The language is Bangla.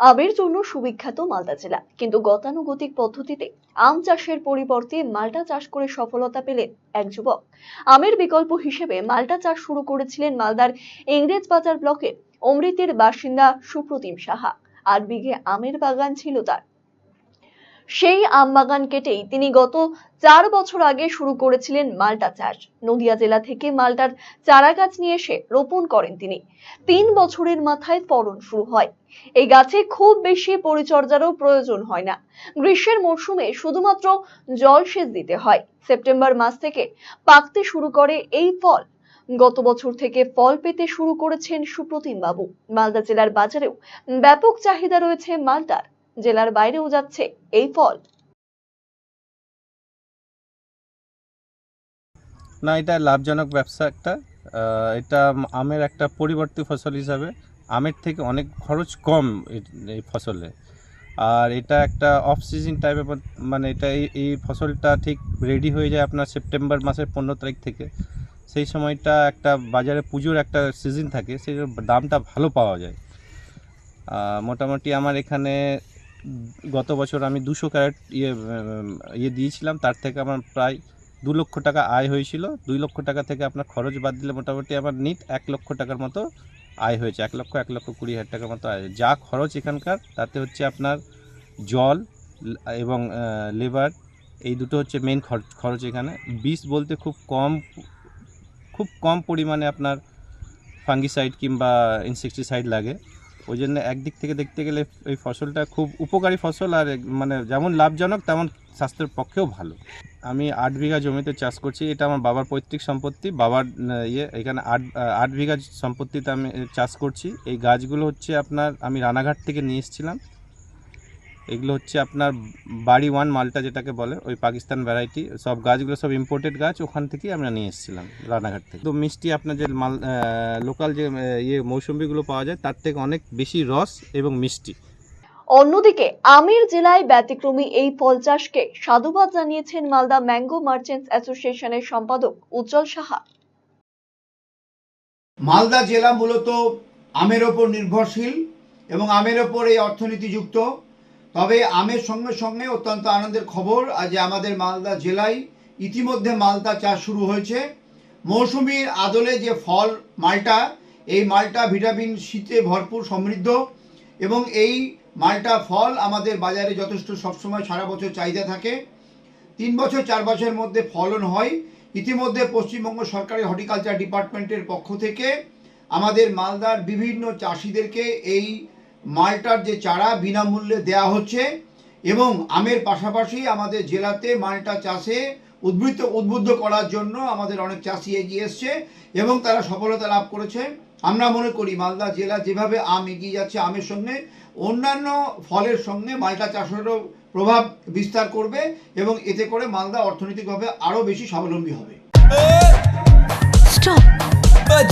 আমের জন্য সুবিখ্যাত মালদা জেলা। কিন্তু গতানুগতিক পদ্ধতিতে আম চাষের পরিবর্তে মালটা চাষ করে সফলতা পেলেন এক যুবক। আমের বিকল্প হিসেবে মালটা চাষ শুরু করেছিলেন মালদার ইংরেজ বাজার ব্লকের অমৃতের বাসিন্দা সুপ্রতিম সাহা। আট বিঘে আমের বাগান ছিল তার। সেই আম বাগান কেটেই তিনি গত চার বছর আগে শুরু করেছিলেন মাল্টা চাষ। নদিয়া জেলা থেকে মাল্টার চারা গাছ নিয়ে এসে রোপণ করেন তিনি। তিন বছরের মাথায় ফলন শুরু হয়। এই গাছে খুব বেশি পরিচর্যারও প্রয়োজন হয় না। গ্রীষ্মের মরশুমে শুধুমাত্র জল সেচ দিতে হয়। সেপ্টেম্বর মাস থেকে পাকতে শুরু করে এই ফল। গত বছর থেকে ফল পেতে শুরু করেছেন সুপ্রতিম বাবু। মালদা জেলার বাজারেও ব্যাপক চাহিদা রয়েছে মালটার। জেলার বাইরেও যাচ্ছে এই ফল। না, এটা লাভজনক ব্যবসা একটা। এটা আমের একটা পরিবর্তী ফসল হিসাবে আমের থেকে অনেক খরচ কম এই ফসলে। আর এটা একটা অফ সিজন টাইপের মানে এটা এই ফসলটা ঠিক রেডি হয়ে যায় আপনার সেপ্টেম্বর মাসের পনেরো তারিখ থেকে। সেই সময়টা একটা বাজারে পুজোর একটা সিজন থাকে, সেই দামটা ভালো পাওয়া যায়। মোটামুটি আমার এখানে গত বছর আমি দুশো ক্যারেট ইয়ে ইয়ে দিয়েছিলাম, তার থেকে আমার প্রায় দু লক্ষ টাকা আয় হয়েছিল। দুই লক্ষ টাকা থেকে আপনার খরচ বাদ দিলে মোটামুটি আমার নিট এক লক্ষ টাকার মতো আয় হয়েছে, এক লক্ষ এক লক্ষ কুড়ি হাজার টাকার মতো আয় যা খরচ এখানকার, তাতে হচ্ছে আপনার জল এবং লেবার, এই দুটো হচ্ছে মেন খরচ খরচ এখানে। বিষ বলতে খুব কম খুব কম পরিমাণে আপনার ফাঙ্গিসাইড কিংবা ইনসেকটিসাইড লাগে। ওই জন্য একদিক থেকে দেখতে গেলে এই ফসলটা খুব উপকারী ফসল আর মানে যেমন লাভজনক, তেমন স্বাস্থ্যের পক্ষেও ভালো। আমি আট বিঘা জমিতে চাষ করছি, এটা আমার বাবার পৈতৃক সম্পত্তি, বাবার ইয়ে এখানে আট আট বিঘা সম্পত্তিতে আমি চাষ করছি। এই গাছগুলো হচ্ছে আপনার, আমি রানাঘাট থেকে নিয়ে এসেছিলাম। এগুলো হচ্ছে আপনার বাড়ি ওয়ান মালটা যেটাকে বলে ওই পাকিস্তান ভ্যারাইটি সব গাছগুলো সব ইম্পোর্টেড গাছ ওখান থেকেই আমরা নিয়ে এসেছিলাম রানাঘাট থেকে। তো মিষ্টি আপনার যে মাল লোকাল যে ইয়ে মৌসুম্বিগুলো পাওয়া যায় তার থেকে অনেক বেশি রস এবং মিষ্টি। অন্যদিকে আমের জেলায় ব্যতিক্রমী এই ফল চাষকে সাধুবাদ জানিয়েছেন মালদা ম্যাঙ্গো মার্চেন্টস অ্যাসোসিয়েশনের সম্পাদক উজ্জ্বল সাহা। মালদা জেলা মূলত আমের ওপর নির্ভরশীল এবং আমের ওপর এই অর্থনীতি যুক্ত তবে আমের সঙ্গে সঙ্গে অত্যন্ত আনন্দের খবর, আজ আমাদের মালদা জেলায় ইতিমধ্যে মালটা চাষ শুরু হয়েছে। মৌসুমীর আদলে যে ফল, মালটা, এই মালটা ভিটামিন সিতে ভরপুর সমৃদ্ধ এবং এই মালটা ফল আমাদের বাজারে যথেষ্ট সবসময় সারা বছর চাহিদা থাকে। তিন বছর, চার বছরের মধ্যে ফলন হয়। ইতিমধ্যে পশ্চিমবঙ্গ সরকারের হর্টিকালচার ডিপার্টমেন্টের পক্ষ থেকে আমাদের মালদার বিভিন্ন চাষিদেরকে এই মালটার যে চারা বিনামূল্যে দেয়া হচ্ছে এবং আমের পাশাপাশি আমাদের জেলাতে মালটা চাষে উদ্বৃত্ত, উদ্বুদ্ধ করার জন্য আমাদের অনেক চাষি এগিয়ে এসছে এবং তারা সফলতা লাভ করেছে আমরা মনে করি মালদা জেলা যেভাবে আম এগিয়ে যাচ্ছে আমের সঙ্গে, অন্যান্য ফলের সঙ্গে মালটা চাষেরও প্রভাব বিস্তার করবে এবং এতে করে মালদা অর্থনৈতিকভাবে আরও বেশি স্বাবলম্বী হবে.